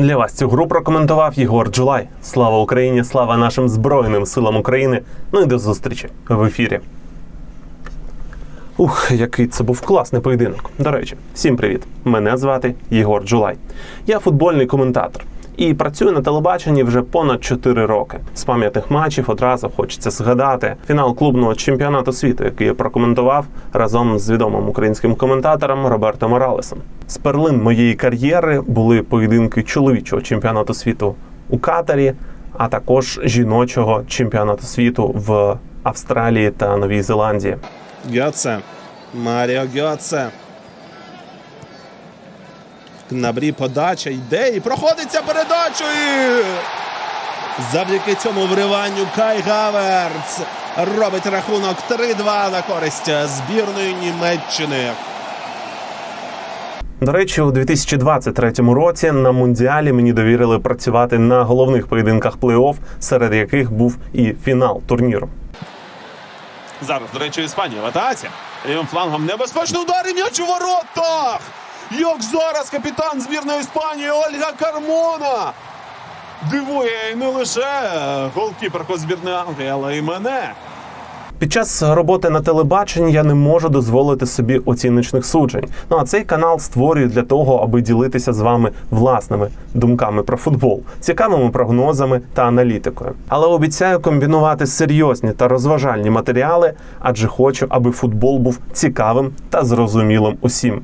Для вас цю гру прокоментував Єгор Джулай. Слава Україні! Слава нашим Збройним силам України! Ну і до зустрічі в ефірі. Ух, який це був класний поєдинок. До речі, всім привіт! Мене звати Єгор Джулай. Я футбольний коментатор і працюю на телебаченні вже понад 4 роки. З пам'ятних матчів одразу хочеться згадати фінал клубного чемпіонату світу, який я прокоментував разом з відомим українським коментатором Робертом Моралесом. З перлин моєї кар'єри були поєдинки чоловічого чемпіонату світу у Катарі, а також жіночого чемпіонату світу в Австралії та Новій Зеландії. Гьоце. Маріо Гьоце. Кнабрі подача йде і проходиться передачу. І... Завдяки цьому вриванню Кай Гаверц робить рахунок 3-2 на користь збірної Німеччини. До речі, у 2023 році на мундіалі мені довірили працювати на головних поєдинках плей-офф, серед яких був і фінал турніру. Зараз, до речі, Іспанія в атаці. Лівим флангом небезпечний удар і м'яч у воротах. Як зараз капітан збірної Іспанії Ольга Кармона. Дивує і не лише голкіперку збірної Англії, але й мене. Під час роботи на телебаченні я не можу дозволити собі оціночних суджень. Ну а цей канал створюю для того, аби ділитися з вами власними думками про футбол, цікавими прогнозами та аналітикою. Але обіцяю комбінувати серйозні та розважальні матеріали, адже хочу, аби футбол був цікавим та зрозумілим усім.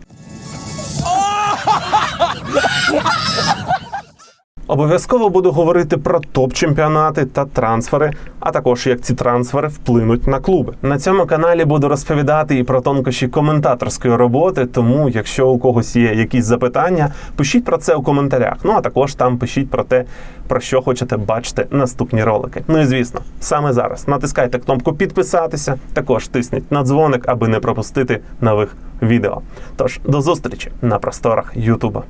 Обов'язково буду говорити про топ-чемпіонати та трансфери, а також як ці трансфери вплинуть на клуби. На цьому каналі буду розповідати і про тонкощі коментаторської роботи. Тому, якщо у когось є якісь запитання, пишіть про це у коментарях. Ну а також там пишіть про те, про що хочете бачити наступні ролики. Ну і звісно, саме зараз натискайте кнопку підписатися, також тисніть на дзвоник, аби не пропустити нових відео. Тож до зустрічі на просторах Ютуба.